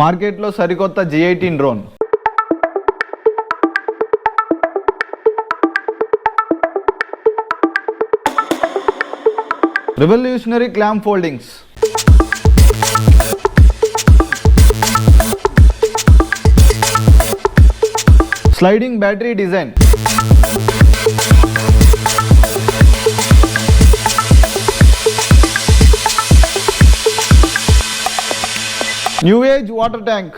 మార్కెట్లో సరికొత్త G eighteen drone. Revolutionary clam foldings sliding battery design new age water tank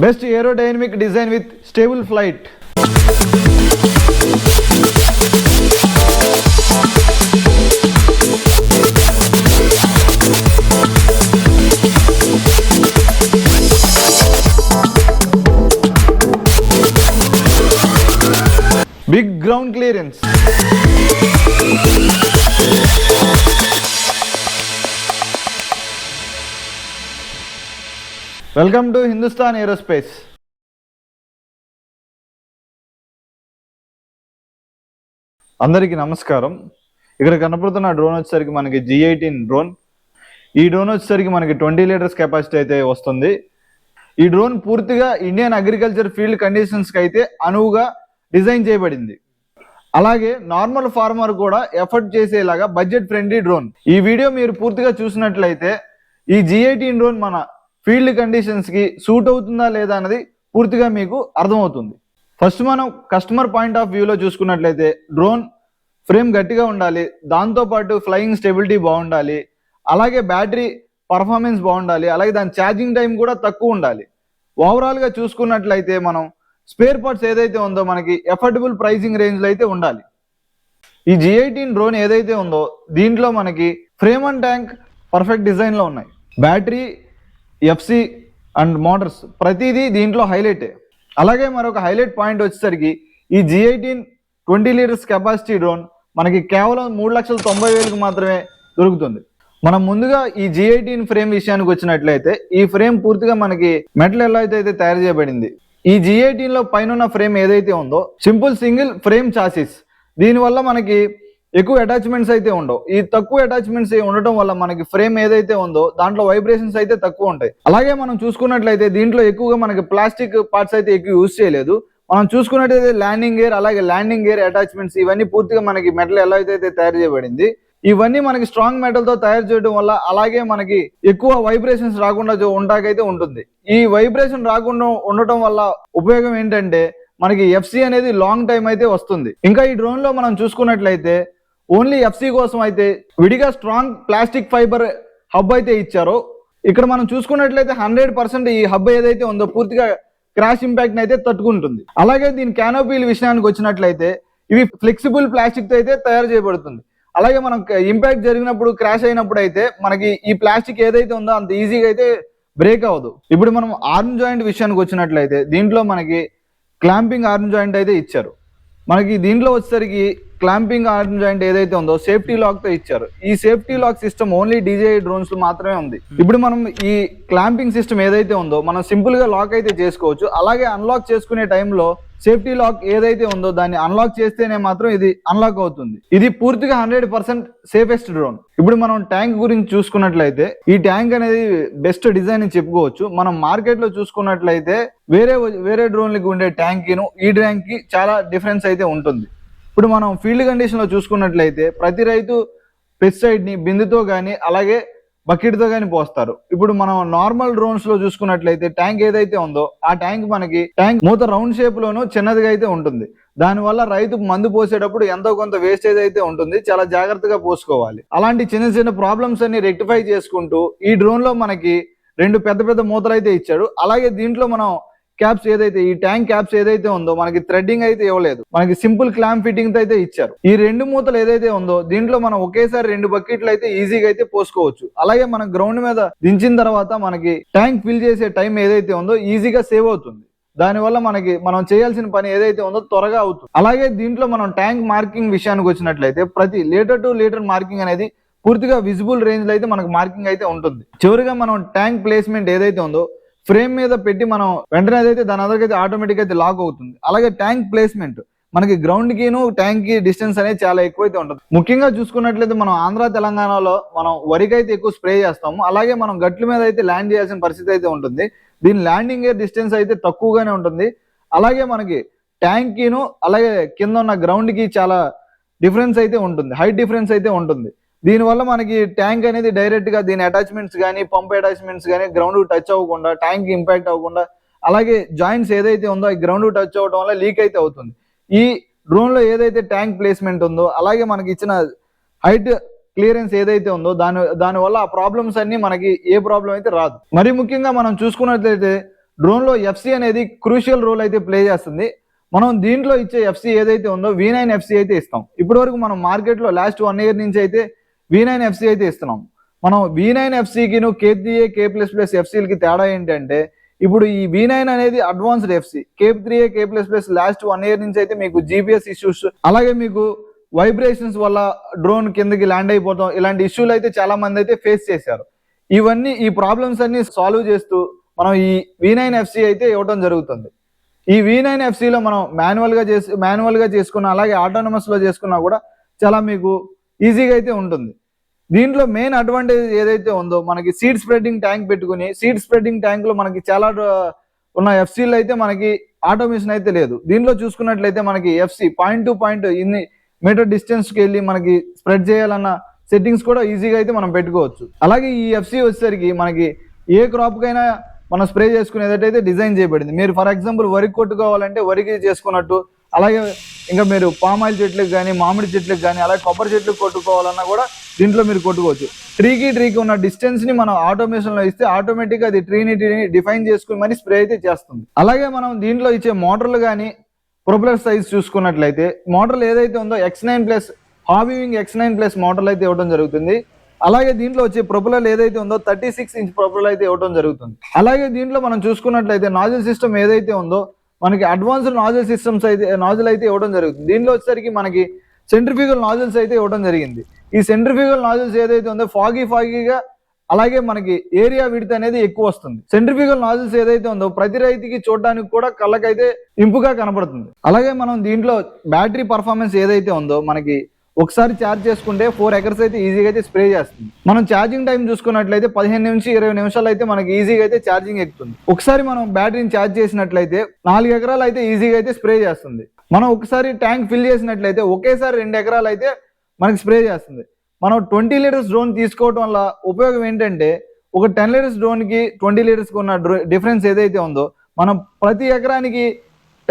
best aerodynamic design with stable flight Big ground clearance welcome to Hindustan aerospace అందరికీ నమస్కారం. ఇక్కడ కనపడుతున్న drone వచ్చేసరికి మనకి G eighteen drone ఈ drone వచ్చేసరికి మనకి twenty litres capacity అయితే వస్తుంది. ఈ డ్రోన్ పూర్తిగా ఇండియన్ అగ్రికల్చర్ ఫీల్డ్ కండిషన్స్కి అయితే అనువుగా డిజైన్ చేయబడింది. అలాగే నార్మల్ ఫార్మర్ కూడా ఎఫర్ట్ చేసేలాగా బడ్జెట్ ఫ్రెండ్లీ డ్రోన్. ఈ వీడియో మీరు పూర్తిగా చూసినట్లయితే ఈ జి డ్రోన్ మన ఫీల్డ్ కండిషన్స్కి సూట్ అవుతుందా లేదా అన్నది పూర్తిగా మీకు అర్థమవుతుంది. ఫస్ట్ మనం కస్టమర్ పాయింట్ ఆఫ్ వ్యూలో చూసుకున్నట్లయితే డ్రోన్ ఫ్రేమ్ గట్టిగా ఉండాలి దాంతో పాటు ఫ్లయింగ్ స్టెబిలిటీ బాగుండాలి అలాగే బ్యాటరీ పర్ఫార్మెన్స్ బాగుండాలి అలాగే దాని ఛార్జింగ్ టైం కూడా తక్కువ ఉండాలి. ఓవరాల్గా చూసుకున్నట్లయితే మనం స్పేర్ పార్ట్స్ ఏదైతే ఉందో మనకి ఎఫర్డబుల్ ప్రైసింగ్ రేంజ్లో అయితే ఉండాలి. ఈ జి ఎయిటీన్ డ్రోన్ ఏదైతే ఉందో దీంట్లో మనకి ఫ్రేమ్ అండ్ ట్యాంక్ పర్ఫెక్ట్ డిజైన్లో ఉన్నాయి. బ్యాటరీ ఎఫ్సి అండ్ మోటార్స్ ప్రతిదీ దీంట్లో హైలైటే అలాగే మరొక హైలైట్ పాయింట్ వచ్చేసరికి ఈ G eighteen twenty litres capacity drone మనకి కేవలం మూడు లక్షల తొంభై వేలకు మాత్రమే దొరుకుతుంది. మనం ముందుగా ఈ జి ఎయిటీన్ ఫ్రేమ్ విషయానికి వచ్చినట్లయితే ఈ ఫ్రేమ్ పూర్తిగా మనకి మెటల్ ఎలా అయితే అయితే తయారు చేయబడింది. ఈ జి ఎయిటీన్లో పైన ఫ్రేమ్ ఏదైతే ఉందో సింపుల్ సింగిల్ ఫ్రేమ్ చాసిస్ దీనివల్ల మనకి ఎక్కువ అటాచ్మెంట్స్ అయితే ఉండవు. ఈ తక్కువ అటాచ్మెంట్స్ ఉండటం వల్ల మనకి ఫ్రేమ్ ఏదైతే ఉందో దాంట్లో వైబ్రేషన్స్ అయితే తక్కువ ఉంటాయి. అలాగే మనం చూసుకున్నట్లయితే దీంట్లో ఎక్కువగా మనకి ప్లాస్టిక్ పార్ట్స్ అయితే ఎక్కువ యూజ్ చేయలేదు. మనం చూసుకున్నట్లయితే ల్యాండింగ్ గేర్ అలాగే ల్యాండింగ్ గేర్ అటాచ్మెంట్స్ ఇవన్నీ పూర్తిగా మనకి మెటల్ ఎలా అయితే తయారు చేయబడింది ఇవన్నీ మనకి స్ట్రాంగ్ మెటల్తో తయారు చేయడం వల్ల అలాగే మనకి ఎక్కువ వైబ్రేషన్స్ రాకుండా జో- ఉంటుంది. ఈ వైబ్రేషన్ రాకుండా ఉండటం వల్ల ఉపయోగం ఏంటంటే మనకి ఎఫ్సి అనేది లాంగ్ టైం అయితే వస్తుంది. ఇంకా ఈ డ్రోన్లో మనం చూసుకున్నట్లయితే ఓన్లీ ఎఫ్సి కోసం అయితే విడిగా స్ట్రాంగ్ ప్లాస్టిక్ ఫైబర్ హబ్ అయితే ఇచ్చారో. ఇక్కడ మనం చూసుకున్నట్లయితే హండ్రెడ్ పర్సెంట్ ఈ హబ్ ఏదైతే ఉందో పూర్తిగా క్రాష్ ఇంపాక్ట్ అయితే తట్టుకుంటుంది. అలాగే దీని క్యానోపీల విషయానికి వచ్చినట్లయితే ఇవి ఫ్లెక్సిబుల్ ప్లాస్టిక్తో అయితే తయారు చేయబడుతుంది. అలాగే మనం ఇంపాక్ట్ జరిగినప్పుడు క్రాష్ అయినప్పుడు అయితే మనకి ఈ ప్లాస్టిక్ ఏదైతే ఉందో అంత ఈజీగా అయితే బ్రేక్ అవ్వదు. ఇప్పుడు మనం ఆర్మ్ జాయింట్ విషయానికి వచ్చినట్లయితే దీంట్లో మనకి క్లాంపింగ్ ఆర్మ్ జాయింట్ అయితే ఇచ్చారు. మనకి దీంట్లో వచ్చేసరికి క్లాంపింగ్ ఆర్మ్ జాయింట్ ఏదైతే ఉందో సేఫ్టీ లాక్తో ఇచ్చారు. ఈ safety lock system only DJ డ్రోన్స్లో మాత్రమే ఉంది. ఇప్పుడు మనం ఈ క్లాంపింగ్ సిస్టమ్ ఏదైతే ఉందో మనం సింపుల్గా లాక్ అయితే చేసుకోవచ్చు. అలాగే అన్లాక్ చేసుకునే టైంలో సేఫ్టీ లాక్ ఏదైతే ఉందో దాన్ని అన్లాక్ చేస్తేనే మాత్రం ఇది అన్లాక్ అవుతుంది. ఇది పూర్తిగా హండ్రెడ్ పర్సెంట్ సేఫెస్ట్ డ్రోన్. ఇప్పుడు మనం ట్యాంక్ గురించి చూసుకున్నట్లయితే ఈ ట్యాంక్ అనేది బెస్ట్ డిజైన్ అని చెప్పుకోవచ్చు. మనం మార్కెట్లో చూసుకున్నట్లయితే వేరే వేరే డ్రోన్లకి ఉండే ట్యాంక్ కిను ఈ ట్యాంక్కి చాలా డిఫరెన్స్ అయితే ఉంటుంది. ఇప్పుడు మనం ఫీల్డ్ కండిషన్లో చూసుకున్నట్లయితే ప్రతి రైతు పెస్టిసైడ్ని బిందుతో కానీ అలాగే బకెట్తో పోస్తారు. ఇప్పుడు మనం నార్మల్ డ్రోన్స్లో చూసుకున్నట్లయితే ట్యాంక్ ఏదైతే ఉందో ఆ ట్యాంక్ మనకి ట్యాంక్ మూత రౌండ్ షేప్ లోను చిన్నదిగా అయితే ఉంటుంది. దానివల్ల రైతు మందు పోసేటప్పుడు ఎంతో కొంత వేస్టేజ్ అయితే ఉంటుంది. చాలా జాగ్రత్తగా పోసుకోవాలి. అలాంటి చిన్న చిన్న ప్రాబ్లమ్స్ అన్ని రెక్టిఫై చేసుకుంటూ ఈ డ్రోన్లో మనకి రెండు పెద్ద పెద్ద మూతలు అయితే ఇచ్చాడు. అలాగే దీంట్లో మనం క్యాప్స్ ఏదైతే ఈ ట్యాంక్ క్యాప్స్ ఏదైతే ఉందో మనకి థ్రెడ్డింగ్ అయితే ఇవ్వలేదు. మనకి సింపుల్ క్లామ్ ఫిట్టింగ్ అయితే ఇచ్చారు. ఈ రెండు మూతలు ఏదైతే ఉందో దీంట్లో మనం ఒకేసారి రెండు బకెట్లు అయితే ఈజీగా అయితే పోసుకోవచ్చు. అలాగే మన గ్రౌండ్ మీద దించిన తర్వాత మనకి ట్యాంక్ ఫిల్ చేసే టైం ఏదైతే ఉందో ఈజీగా సేవ్ అవుతుంది. దానివల్ల మనకి మనం చేయాల్సిన పని ఏదైతే ఉందో త్వరగా అవుతుంది. అలాగే దీంట్లో మనం ట్యాంక్ మార్కింగ్ విషయానికి వచ్చినట్లయితే ప్రతి లీటర్ టు లీటర్ మార్కింగ్ అనేది పూర్తిగా విజిబుల్ రేంజ్లో అయితే మనకు మార్కింగ్ అయితే ఉంటుంది. చివరిగా మనం ట్యాంక్ ప్లేస్మెంట్ ఏదైతే ఉందో ఫ్రేమ్ మీద పెట్టి మనం వెంటనే అయితే దాని అదరికైతే ఆటోమేటిక్ అయితే లాక్ అవుతుంది. అలాగే ట్యాంక్ ప్లేస్మెంట్ మనకి గ్రౌండ్ కిను ట్యాంక్కి డిస్టెన్స్ అనేది చాలా ఎక్కువైతే ఉంటుంది. ముఖ్యంగా చూసుకున్నట్లయితే మనం ఆంధ్ర తెలంగాణలో మనం వరికి అయితే ఎక్కువ స్ప్రే చేస్తాము. అలాగే మనం గట్ల మీద అయితే ల్యాండ్ చేయాల్సిన పరిస్థితి అయితే ఉంటుంది. దీని ల్యాండింగ్ డిస్టెన్స్ అయితే తక్కువగానే ఉంటుంది. అలాగే మనకి ట్యాంక్ కిను అలాగే కింద ఉన్న గ్రౌండ్కి చాలా డిఫరెన్స్ అయితే ఉంటుంది. హైట్ డిఫరెన్స్ అయితే ఉంటుంది. దీనివల్ల మనకి ట్యాంక్ అనేది డైరెక్ట్గా దీని అటాచ్మెంట్స్ కానీ పంప్ అటాచ్మెంట్స్ కానీ గ్రౌండ్ టచ్ అవ్వకుండా ట్యాంక్ ఇంపాక్ట్ అవ్వకుండా అలాగే జాయింట్స్ ఏదైతే ఉందో ఈ గ్రౌండ్ టచ్ అవ్వడం వల్ల లీక్ అయితే అవుతుంది. ఈ డ్రోన్లో ఏదైతే ట్యాంక్ ప్లేస్మెంట్ ఉందో అలాగే మనకి ఇచ్చిన హైట్ క్లియరెన్స్ ఏదైతే ఉందో దాని దానివల్ల ఆ ప్రాబ్లమ్స్ అన్ని మనకి ఏ ప్రాబ్లం అయితే రాదు. మరి ముఖ్యంగా మనం చూసుకున్నట్లయితే డ్రోన్లో ఎఫ్సి అనేది క్రూషియల్ రోల్ అయితే ప్లే చేస్తుంది. మనం దీంట్లో ఇచ్చే ఎఫ్సి ఏదైతే ఉందో వి నైన్ ఎఫ్సి అయితే ఇస్తాం. ఇప్పటి వరకు మనం మార్కెట్లో లాస్ట్ వన్ ఇయర్ నుంచి అయితే వి నైన్ ఎఫ్సి అయితే ఇస్తున్నాం. మనం V nine ఎఫ్సికిను K three A K plus plus ఎఫ్సీలకి తేడా ఏంటంటే ఇప్పుడు ఈ వి నైన్ అనేది advanced FC K three A K plus plus last one year నుంచి అయితే మీకు జీపీఎస్ ఇష్యూస్ అలాగే మీకు వైబ్రేషన్స్ వల్ల డ్రోన్ కిందకి ల్యాండ్ అయిపోతాం. ఇలాంటి ఇష్యూలు అయితే చాలా మంది అయితే ఫేస్ చేశారు. ఇవన్నీ ఈ ప్రాబ్లమ్స్ అన్ని సాల్వ్ చేస్తూ మనం ఈ వి నైన్ ఎఫ్సి అయితే ఇవ్వడం జరుగుతుంది. ఈ వి నైన్ ఎఫ్సిలో మనం మాన్యువల్గా చేసి మాన్యువల్గా చేసుకున్న అలాగే ఆటోనమస్లో చేసుకున్నా కూడా చాలా మీకు ఈజీగా అయితే ఉంటుంది. దీంట్లో మెయిన్ అడ్వాంటేజ్ ఏదైతే ఉందో మనకి సీడ్ స్ప్రెడ్డింగ్ ట్యాంక్ పెట్టుకుని సీడ్ స్ప్రెడ్డింగ్ ట్యాంక్లో మనకి చాలా ఉన్న ఎఫ్సీలు అయితే మనకి ఆటోమేషన్ అయితే లేదు. దీంట్లో చూసుకున్నట్లయితే మనకి ఎఫ్సి పాయింట్ టు పాయింట్ ఇన్ని మీటర్ డిస్టెన్స్కి వెళ్ళి మనకి స్ప్రెడ్ చేయాలన్న సెట్టింగ్స్ కూడా ఈజీగా అయితే మనం పెట్టుకోవచ్చు. అలాగే ఈ ఎఫ్సి వచ్చేసరికి మనకి ఏ క్రాప్ కైనా మనం స్ప్రే చేసుకునేదైతే డిజైన్ చేయబడింది. మీరు ఫర్ ఎగ్జాంపుల్ వరికి కొట్టుకోవాలంటే వరికి చేసుకున్నట్టు అలాగే ఇంకా మీరు పామాయిల్ చెట్లకు కానీ మామిడి చెట్లకు కానీ అలాగే కొబ్బరి చెట్లు కొట్టుకోవాలన్నా కూడా దీంట్లో మీరు కొట్టుకోవచ్చు. ట్రీకి ట్రీకి ఉన్న డిస్టెన్స్ని మనం ఆటోమేషన్లో ఇస్తే ఆటోమేటిక్గా అది ట్రీని ట్రీని డిఫైన్ చేసుకుని మరి స్ప్రే అయితే చేస్తుంది. అలాగే మనం దీంట్లో ఇచ్చే మోటార్లు కానీ ప్రొపలర్ సైజ్ చూసుకున్నట్లయితే మోటార్లు ఏదైతే ఉందో X nine plus Hobbywing X nine plus మోటార్లు అయితే ఇవ్వడం జరుగుతుంది. అలాగే దీంట్లో వచ్చే ప్రొపలర్ ఏదైతే ఉందో థర్టీ సిక్స్ ఇంచ్ ప్రొపలర్ అయితే ఇవ్వడం జరుగుతుంది. అలాగే దీంట్లో మనం చూసుకున్నట్లయితే నాజిల్ సిస్టమ్ ఏదైతే ఉందో మనకి అడ్వాన్స్డ్ నాజిల్ సిస్టమ్స్ అయితే నాజిల్ అయితే ఇవ్వడం జరుగుతుంది. దీనిలో వచ్చేసరికి మనకి సెంట్రిఫ్యూగల్ నాజిల్స్ అయితే ఇవ్వడం జరిగింది. ఈ సెంట్రిఫ్యూగల్ నాజిల్స్ ఏదైతే ఉందో ఫాగీ ఫాగీగా అలాగే మనకి ఏరియా విడత అనేది ఎక్కువ వస్తుంది. సెంట్రిఫ్యూగల్ నాజిల్స్ ఏదైతే ఉందో ప్రతి రైతుకి చూడడానికి కూడా కళ్ళకైతే ఇంపుగా కనపడుతుంది. అలాగే మనం దీంట్లో బ్యాటరీ పర్ఫార్మెన్స్ ఏదైతే ఉందో మనకి ఒకసారి ఛార్జ్ చేసుకుంటే ఫోర్ ఎకర్స్ అయితే ఈజీగా అయితే స్ప్రే చేస్తుంది. మనం ఛార్జింగ్ టైం చూసుకున్నట్లయితే పదిహేను నుంచి ఇరవై నిమిషాలు అయితే మనకి ఈజీగా అయితే ఛార్జింగ్ ఎక్కుతుంది. ఒకసారి మనం బ్యాటరీని ఛార్జ్ చేసినట్లయితే నాలుగు ఎకరాలు అయితే ఈజీగా అయితే స్ప్రే చేస్తుంది. మనం ఒకసారి ట్యాంక్ ఫిల్ చేసినట్లయితే ఒకేసారి రెండు ఎకరాలు అయితే మనకి స్ప్రే చేస్తుంది. మనం ట్వంటీ లీటర్స్ డ్రోన్ తీసుకోవడం వల్ల ఉపయోగం ఏంటంటే ఒక టెన్ లీటర్స్ డ్రోన్కి ట్వంటీ లీటర్స్కి ఉన్న డిఫరెన్స్ ఏదైతే ఉందో మనం ప్రతి ఎకరానికి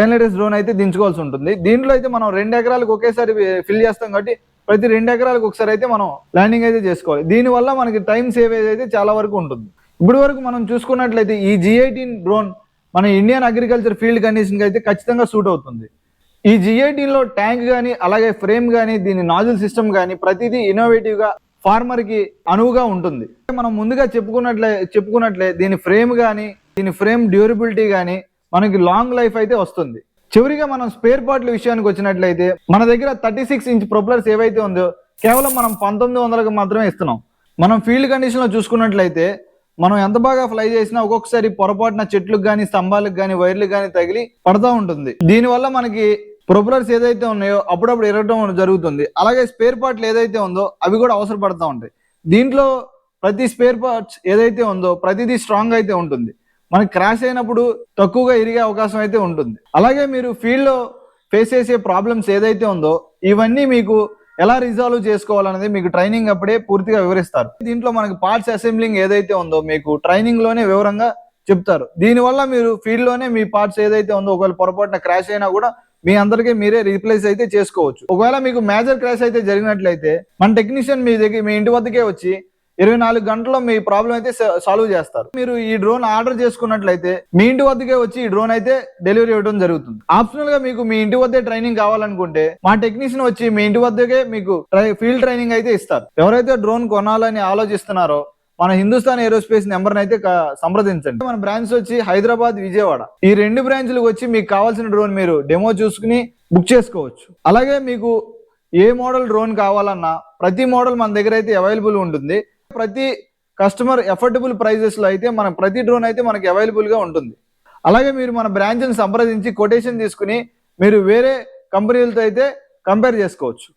టెన్ లీటర్స్ డ్రోన్ అయితే దించుకోవాల్సి ఉంటుంది. దీంట్లో అయితే మనం రెండు ఎకరాలకు ఒకేసారి ఫిల్ చేస్తాం కాబట్టి ప్రతి రెండు ఎకరాలకు ఒకసారి అయితే మనం ల్యాండింగ్ అయితే చేసుకోవాలి. దీనివల్ల మనకి టైం సేవ్ అయితే చాలా వరకు ఉంటుంది. ఇప్పటి వరకు మనం చూసుకున్నట్లయితే ఈ జీ ఎయిటీన్ డ్రోన్ మన ఇండియన్ అగ్రికల్చర్ ఫీల్డ్ కండిషన్కి అయితే ఖచ్చితంగా సూట్ అవుతుంది. ఈ జీ ట్యాంక్ కానీ అలాగే ఫ్రేమ్ కానీ దీని నాజిల్ సిస్టమ్ కానీ ప్రతిదీ ఇన్నోవేటివ్గా ఫార్మర్కి అనువుగా ఉంటుంది. మనం ముందుగా చెప్పుకున్నట్లే చెప్పుకున్నట్లే దీని ఫ్రేమ్ కానీ దీని ఫ్రేమ్ డ్యూరబిలిటీ కానీ మనకి లాంగ్ లైఫ్ అయితే వస్తుంది. చివరిగా మనం స్పేర్ పార్ట్ల విషయానికి వచ్చినట్లయితే మన దగ్గర థర్టీ సిక్స్ ఇంచ్ ప్రొపలర్స్ ఏవైతే ఉందో కేవలం మనం పంతొమ్మిది వందలకు మాత్రమే ఇస్తున్నాం. మనం ఫీల్డ్ కండిషన్లో చూసుకున్నట్లయితే మనం ఎంత బాగా ఫ్లై చేసినా ఒక్కొక్కసారి పొరపాటున చెట్లకు కానీ స్తంభాలకు కానీ వైర్లకు కానీ తగిలి పడతా ఉంటుంది. దీనివల్ల మనకి ప్రొపలర్స్ ఏదైతే ఉన్నాయో అప్పుడప్పుడు ఎరగడం జరుగుతుంది. అలాగే స్పేర్ పార్ట్లు ఏదైతే ఉందో అవి కూడా అవసరపడతా ఉంటాయి. దీంట్లో ప్రతి స్పేర్ పార్ట్స్ ఏదైతే ఉందో ప్రతిదీ స్ట్రాంగ్ అయితే ఉంటుంది. మనకి క్రాష్ అయినప్పుడు తక్కువగా ఇరిగే అవకాశం అయితే ఉంటుంది. అలాగే మీరు ఫీల్డ్లో ఫేస్ చేసే ప్రాబ్లమ్స్ ఏదైతే ఉందో ఇవన్నీ మీకు ఎలా రిజాల్వ్ చేసుకోవాలనేది మీకు ట్రైనింగ్ అప్పుడే పూర్తిగా వివరిస్తారు. దీంట్లో మనకి పార్ట్స్ అసెంబ్లింగ్ ఏదైతే ఉందో మీకు ట్రైనింగ్లోనే వివరంగా చెప్తారు. దీనివల్ల మీరు ఫీల్డ్లోనే మీ పార్ట్స్ ఏదైతే ఉందో ఒకవేళ పొరపాటున క్రాష్ అయినా కూడా మీ అందరికీ మీరే రీప్లేస్ అయితే చేసుకోవచ్చు. ఒకవేళ మీకు మేజర్ క్రాష్ అయితే జరిగినట్లయితే మన టెక్నీషియన్ మీ దగ్గర మీ ఇంటి వద్దకే వచ్చి ఇరవై నాలుగు గంటల్లో మీ ప్రాబ్లం అయితే సాల్వ్ చేస్తారు. మీరు ఈ డ్రోన్ ఆర్డర్ చేసుకున్నట్లయితే మీ ఇంటి వద్దకే వచ్చి ఈ డ్రోన్ అయితే డెలివరీ ఇవ్వడం జరుగుతుంది. ఆప్షనల్గా మీకు మీ ఇంటి వద్దే ట్రైనింగ్ కావాలనుకుంటే మా టెక్నీషియన్ వచ్చి మీ ఇంటి వద్దకే మీకు ఫీల్డ్ ట్రైనింగ్ అయితే ఇస్తారు. ఎవరైతే డ్రోన్ కొనాలని ఆలోచిస్తున్నారో మన హిందుస్థాన్ ఏరోస్పేస్ నెంబర్ అయితే సంప్రదించండి. మన బ్రాంచ్ వచ్చి హైదరాబాద్ విజయవాడ. ఈ రెండు బ్రాంచ్లకు వచ్చి మీకు కావాల్సిన డ్రోన్ మీరు డెమో చూసుకుని బుక్ చేసుకోవచ్చు. అలాగే మీకు ఏ మోడల్ డ్రోన్ కావాలన్నా ప్రతి మోడల్ మన దగ్గర అయితే అవైలబుల్ ఉంటుంది. ప్రతి కస్టమర్ ఎఫోర్డబుల్ ప్రైజెస్లో అయితే మన ప్రతి డ్రోన్ అయితే మనకి అవైలబుల్గా ఉంటుంది. అలాగే మీరు మన బ్రాంచ్ని సంప్రదించి కొటేషన్ తీసుకుని మీరు వేరే కంపెనీలతో అయితే కంపేర్ చేసుకోవచ్చు.